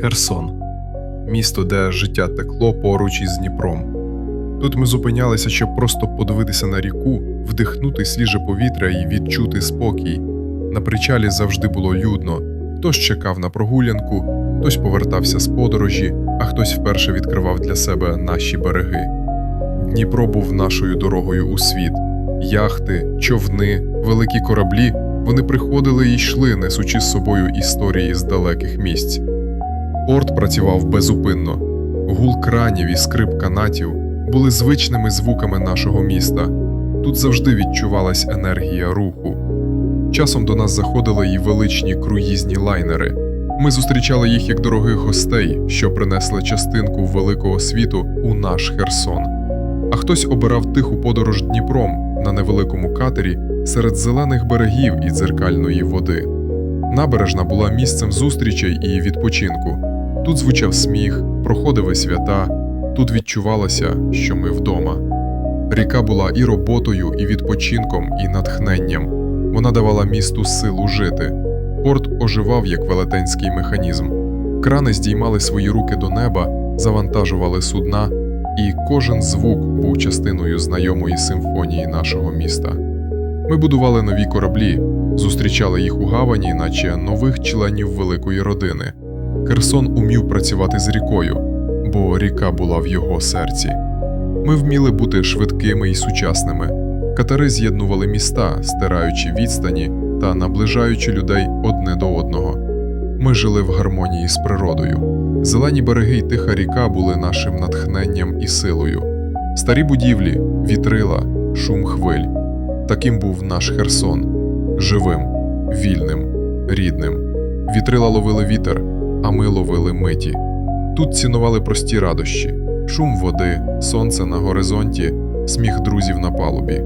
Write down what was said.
Херсон місто, де життя текло поруч із Дніпром. Тут ми зупинялися, щоб просто подивитися на ріку, вдихнути свіже повітря і відчути спокій. На причалі завжди було людно. Хтось чекав на прогулянку, хтось повертався з подорожі, а хтось вперше відкривав для себе наші береги. Дніпро був нашою дорогою у світ. Яхти, човни, великі кораблі вони приходили і йшли, несучи з собою історії з далеких місць. Порт працював безупинно. Гул кранів і скрип канатів були звичними звуками нашого міста. Тут завжди відчувалась енергія руху. Часом до нас заходили і величні круїзні лайнери. Ми зустрічали їх як дорогих гостей, що принесли частинку великого світу у наш Херсон. А хтось обирав тиху подорож Дніпром на невеликому катері серед зелених берегів і дзеркальної води. Набережна була місцем зустрічей і відпочинку. Тут звучав сміх, проходили свята, тут відчувалося, що ми вдома. Ріка була і роботою, і відпочинком, і натхненням. Вона давала місту силу жити. Порт оживав як велетенський механізм. Крани здіймали свої руки до неба, завантажували судна, і кожен звук був частиною знайомої симфонії нашого міста. Ми будували нові кораблі, зустрічали їх у гавані, наче нових членів великої родини. Херсон умів працювати з рікою, бо ріка була в його серці. Ми вміли бути швидкими і сучасними. Катери з'єднували міста, стираючи відстані та наближаючи людей одне до одного. Ми жили в гармонії з природою. Зелені береги й тиха ріка були нашим натхненням і силою. Старі будівлі, вітрила, шум хвиль. Таким був наш Херсон живим, вільним, рідним. Вітрила ловили вітер, а ми ловили миті. Тут цінували прості радощі: шум води, сонце на горизонті, сміх друзів на палубі.